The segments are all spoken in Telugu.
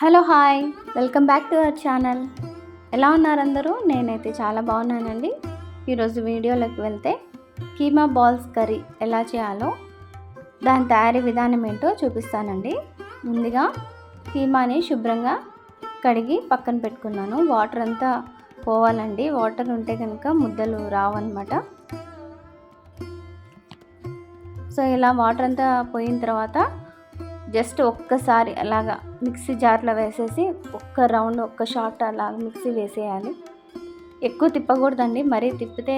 Hello hi welcome back to our channel. ఎలా ఉన్నారు అందరూ? నేనైతే చాలా బాగున్నానండి. ఈరోజు వీడియోలోకి వెళ్తే కీమా బాల్స్ కర్రీ ఎలా చేయాలో దాని తయారీ విధానం ఏంటో చూపిస్తానండి. ముందుగా కీమాని శుభ్రంగా కడిగి పక్కన పెట్టుకున్నాను. వాటర్ అంతా పోవాలండి. వాటర్ ఉంటే కనుక ముద్దలు రావన్నమాట. సో ఇలా వాటర్ అంతా పోయిన తర్వాత జస్ట్ ఒక్కసారి అలాగా మిక్సీ జార్లో వేసేసి ఒక్క రౌండ్ ఒక్క షాట్ అలా మిక్సీ వేసేయాలి. ఎక్కువ తిప్పకూడదండి. మరీ తిప్పితే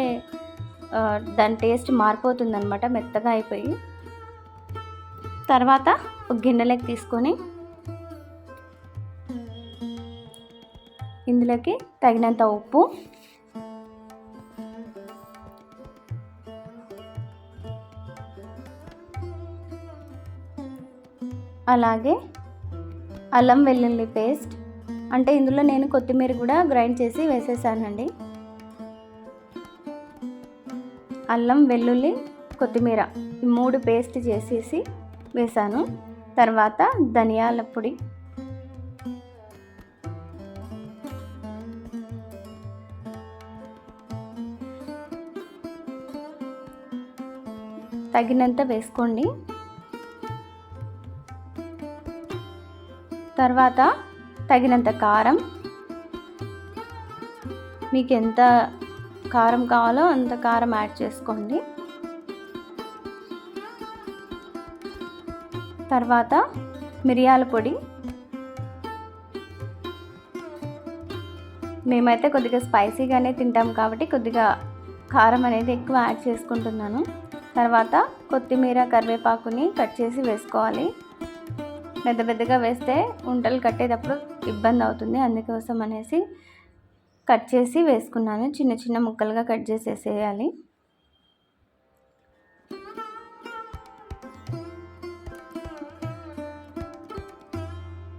దాని టేస్ట్ మారిపోతుందనమాట మెత్తగా అయిపోయి. తర్వాత ఒక గిన్నెలోకి తీసుకొని ఇందులోకి తగినంత ఉప్పు అలాగే అల్లం వెల్లుల్లి పేస్ట్. అంటే ఇందులో నేను కొత్తిమీర కూడా గ్రైండ్ చేసి వేసేసానండి. అల్లం వెల్లుల్లి కొత్తిమీర ఈ మూడు పేస్ట్ చేసేసి వేసాను. తర్వాత ధనియాల పొడి. తగినంత వేసుకోండి. తర్వాత తగినంత కారం. మీకు ఎంత కారం కావాలో అంత కారం యాడ్ చేసుకోండి. తర్వాత మిరియాల పొడి. మేమైతే కొద్దిగా స్పైసీగానే తింటాం కాబట్టి కొద్దిగా కారం అనేది ఎక్కువ యాడ్ చేసుకుంటున్నాను. తర్వాత కొత్తిమీర కరివేపాకుని కట్ చేసి వేసుకోవాలి. పెద్ద పెద్దగా వేస్తే ఉంటలు కట్టేటప్పుడు ఇబ్బంది అవుతుంది. అందుకోసం అనేసి కట్ చేసి వేసుకున్నాను. చిన్న చిన్న ముక్కలుగా కట్ చేసేసేయాలి.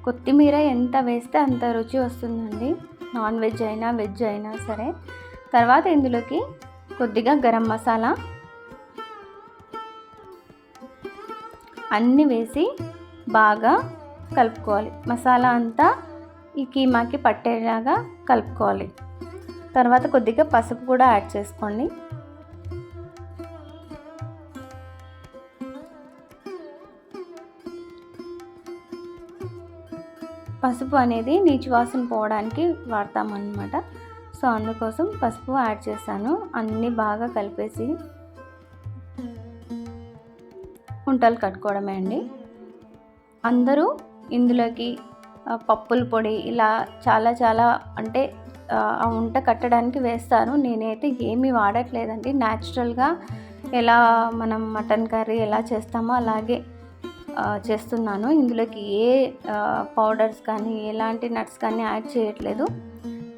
కొత్తిమీర ఎంత వేస్తే అంత రుచి వస్తుందండి. నాన్ వెజ్ అయినా వెజ్ అయినా సరే. తర్వాత ఇందులోకి కొద్దిగా గరం మసాలా అన్నీ వేసి బాగా కలుపుకోవాలి. మసాలా అంతా ఈ కీమాకి పట్టేలాగా కలుపుకోవాలి. తర్వాత కొద్దిగా పసుపు కూడా యాడ్ చేసుకోండి. పసుపు అనేది నీచు వాసన పోవడానికి వాడతామన్నమాట. సో అందుకోసం పసుపు యాడ్ చేశాను. అన్నీ బాగా కలిపేసి ఉంటలు కట్టుకోవడమే అండి. అందరూ ఇందులోకి పప్పుల పొడి ఇలా చాలా చాలా అంటే ఆ, వంట కట్టడానికి వేస్తారు. నేనైతే ఏమీ వాడట్లేదండి. న్యాచురల్గా ఎలా మనం మటన్ కర్రీ ఎలా చేస్తామో అలాగే చేస్తున్నాను. ఇందులోకి ఏ పౌడర్స్ కానీ ఎలాంటి నట్స్ కానీ యాడ్ చేయట్లేదు.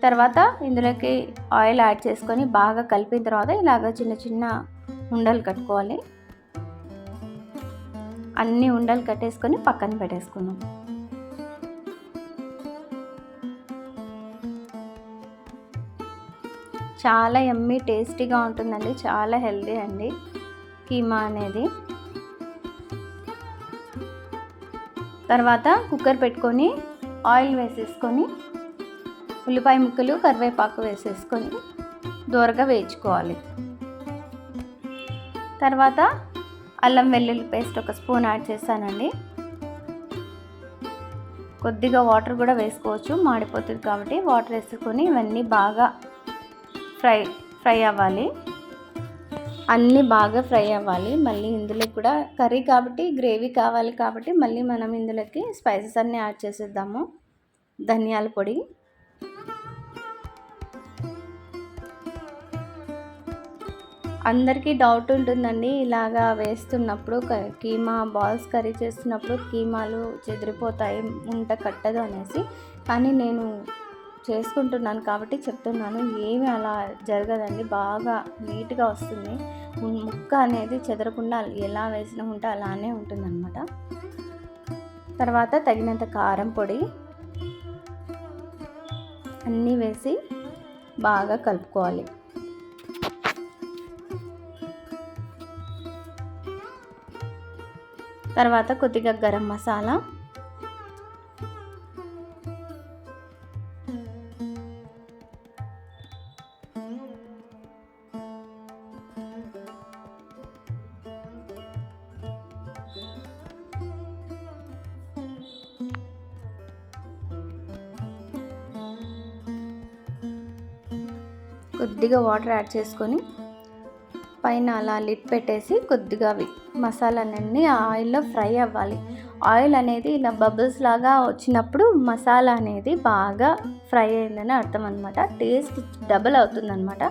తర్వాత ఇందులోకి ఆయిల్ యాడ్ చేసుకొని బాగా కలిపిన తర్వాత ఇలాగ చిన్న చిన్న ఉండలు కట్టుకోవాలి. అన్ని ఉండలు కట్టేసుకొని పక్కన పెట్టేసుకున్నాం చాలా ఎమ్మి టేస్టీగా ఉంటుందండి చాలా హెల్దీ అండి కీమా అనేది. తర్వాత కుక్కర్ పెట్టుకొని ఆయిల్ వేసేసుకొని ఉల్లిపాయ ముక్కలు కరివేపాకు వేసేసుకొని దూరగా వేయించుకోవాలి. తర్వాత అల్లం వెల్లుల్లి పేస్ట్ ఒక స్పూన్ యాడ్ చేశానండి కొద్దిగా వాటర్ కూడా వేసుకోవచ్చు మాడిపోతుంది కాబట్టి వాటర్ వేసుకొని ఇవన్నీ బాగా ఫ్రై ఫ్రై అవ్వాలి. అన్నీ బాగా ఫ్రై అవ్వాలి. మళ్ళీ ఇందులో కూడా కర్రీ కాబట్టి గ్రేవీ కావాలి కాబట్టి మళ్ళీ మనం ఇందులోకి స్పైసెస్ అన్నీ యాడ్ చేసేద్దాము. ధనియాల పొడి. అందరికీ డౌట్ ఉంటుందండి. ఇలాగా వేస్తున్నప్పుడు క- కీమా బాల్స్ కర్రీ చేస్తున్నప్పుడు కీమాలు చెదిరిపోతాయి ఉంట కట్టదు అనేసి. కానీ నేను చేసుకుంటున్నాను కాబట్టి చెప్తున్నాను. ఏమి అలా జరగదండి. బాగా నీట్గా వస్తుంది. ముక్క అనేది చెదరకుండా ఎలా వేసిన ఉంటే అలానే ఉంటుందన్నమాట. తర్వాత తగినంత కారం పొడి అన్నీ వేసి బాగా కలుపుకోవాలి. తర్వాత కొద్దిగా గరం మసాలా. కొద్దిగా వాటర్ యాడ్ చేసుకొని పైన అలా లిడ్ పెట్టేసి కొద్దిగా అవి మసాలాలన్నీ ఆ ఆయిల్లో ఫ్రై అవ్వాలి. ఆయిల్ అనేది ఇలా బబుల్స్ లాగా వచ్చినప్పుడు మసాలా అనేది బాగా ఫ్రై అయిందని అర్థం అనమాట టేస్ట్ డబుల్ అవుతుందన్నమాట.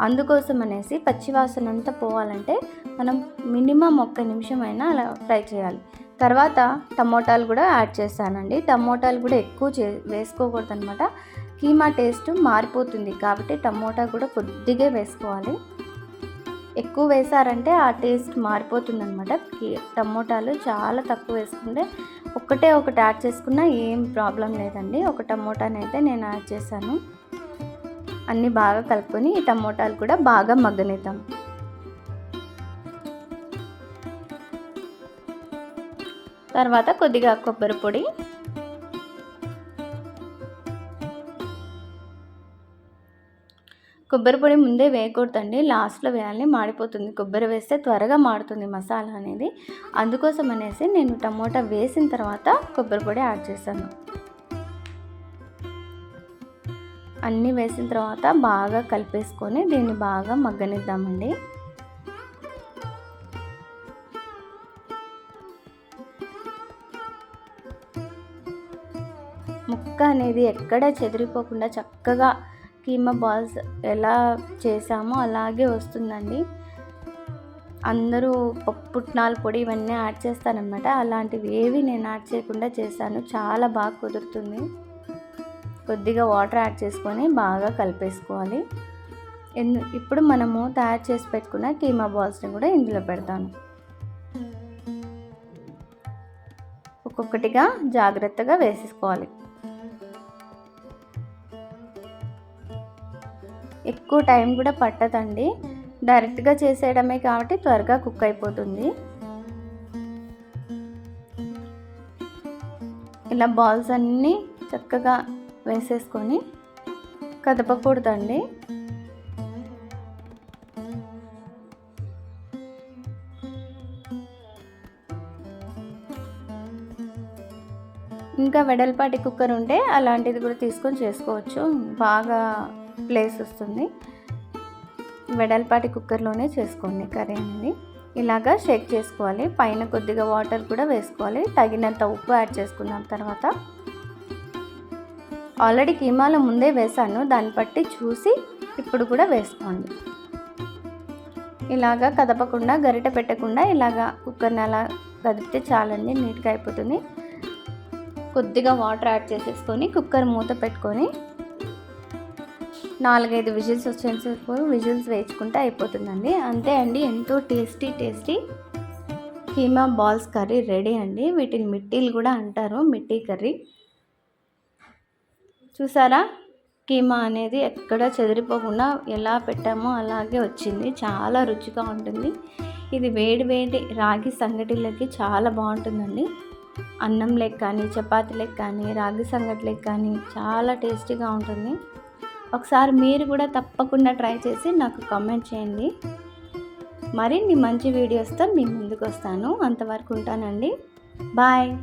అందుకోసం అనేసి పచ్చివాసన అంతా పోవాలంటే మనం మినిమం ఒక్క నిమిషం అయినా అలా ఫ్రై చేయాలి. తర్వాత టమోటాలు కూడా యాడ్ చేస్తానండి. టమోటాలు కూడా ఎక్కువ చే వేసుకోకూడదు అనమాట కీమా టేస్ట్ మారిపోతుంది కాబట్టి టమోటా కూడా కొద్దిగా వేసుకోవాలి. ఎక్కువ వేసారంటే ఆ టేస్ట్ మారిపోతుంది అనమాట టమోటాలు చాలా తక్కువ వేసుకుంటే ఒకటే ఒకటి యాడ్ చేసుకున్నా ఏం ప్రాబ్లం లేదండి. ఒక టమోటానైతే నేను యాడ్ చేశాను. అన్నీ బాగా కలుపుకొని ఈ టమోటాలు కూడా బాగా మగ్గనిద్దాం. తర్వాత కొద్దిగా కొబ్బరి పొడి కొబ్బరి పొడి ముందే వేయకూడదండి. లాస్ట్లో వేయాలి మాడిపోతుంది. కొబ్బరి వేస్తే త్వరగా మాడుతుంది మసాలా అనేది. అందుకోసం అనేసి నేను టమోటా వేసిన తర్వాత కొబ్బరి పొడి యాడ్ చేశాను. అన్నీ వేసిన తర్వాత బాగా కలిపేసుకొని దీన్ని బాగా మగ్గనిద్దామండి. ముక్క అనేది ఎక్కడ చెదిరిపోకుండా చక్కగా కీమా బాల్స్ ఎలా చేసామో అలాగే వస్తుందండి. అందరూ పుట్నాల పొడి ఇవన్నీ యాడ్ చేస్తానమాట అలాంటివి ఏవి నేను యాడ్ చేయకుండా చేశాను. చాలా బాగా కుదురుతుంది. కొద్దిగా వాటర్ యాడ్ చేసుకొని బాగా కలిపేసుకోవాలి. ఎందు ఇప్పుడు మనము తయారు చేసి పెట్టుకున్న కీమా బాల్స్ని కూడా ఇందులో పెడతాను. ఒక్కొక్కటిగా జాగ్రత్తగా వేసేసుకోవాలి. ఎక్కువ టైం కూడా పట్టదండి. డైరెక్ట్గా చేసేయడమే కాబట్టి త్వరగా కుక్ అయిపోతుంది. ఇలా బాల్స్ అన్నీ చక్కగా వేసేసుకొని కదపకూడదండి. ఇంకా వెడల్పాటి కుక్కర్ ఉంటే అలాంటిది కూడా తీసుకొని చేసుకోవచ్చు. బాగా ప్లేస్ వస్తుంది. వెడల్పాటి కుక్కర్లోనే చేసుకోండి కర్రీ అనేది ఇలాగా షేక్ చేసుకోవాలి. పైన కొద్దిగా వాటర్ కూడా వేసుకోవాలి. తగినంత ఉప్పు యాడ్ చేసుకున్న తర్వాత ఆల్రెడీ కీమాలో ముందే వేసాను. దాన్ని బట్టి చూసి ఇప్పుడు కూడా వేసుకోండి. ఇలాగా కదపకుండా గరిట పెట్టకుండా ఇలాగా కుక్కర్ని అలా కదిపితే చాలండి నీట్గా అయిపోతుంది. కొద్దిగా వాటర్ యాడ్ చేసేసుకొని కుక్కర్ మూత పెట్టుకొని నాలుగైదు విజిల్స్ వచ్చేంతసేపు విజిల్స్ వేసుకుంటే అయిపోతుందండి. అంతే అండి ఎంతో tasty tasty keema balls curry ready అండి. వీటిని మిట్టీలు కూడా అంటారు మిట్టీ కర్రీ. చూసారా? కీమా అనేది ఎక్కడ చెదిరిపోకుండా ఎలా పెట్టామో అలాగే వచ్చింది. చాలా రుచిగా ఉంటుంది. ఇది వేడి వేడి రాగి సంగటిలకి చాలా బాగుంటుందండి. అన్నం లెక్క కానీ చపాతీ లెక్క కానీ రాగి సంగటి కానీ చాలా టేస్టీగా ఉంటుంది. ఒకసారి మీరు కూడా తప్పకుండా ట్రై చేసి నాకు కామెంట్ చేయండి. మరిన్ని మంచి వీడియోస్తో మీ ముందుకు వస్తాను అంతవరకు ఉంటానండి. బాయ్.